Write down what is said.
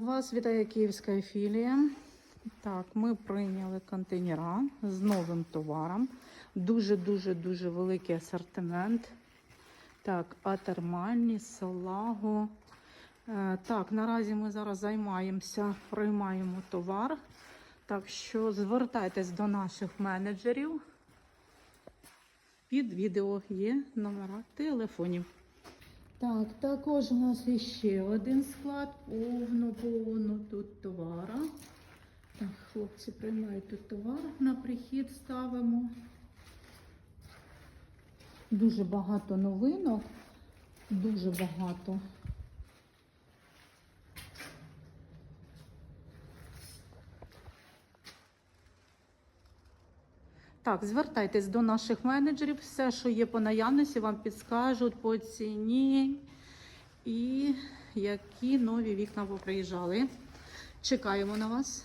Вас вітає Київська філія. Так, ми прийняли контейнера з новим товаром. Дуже-дуже дуже великий асортимент. Так, атермальні, салаго. Е, Так, наразі ми зараз займаємося, приймаємо товар. Так що звертайтесь до наших менеджерів. Під відео є номера телефонів. Так, також у нас ще один склад, повно-повно тут товара. Так, хлопці приймають тут товар на прихід ставимо. Дуже багато новинок, дуже багато. Так, звертайтесь до наших менеджерів. Все, що є по наявності, вам підскажуть по ціні і які нові вікна поприїжджали. Чекаємо на вас.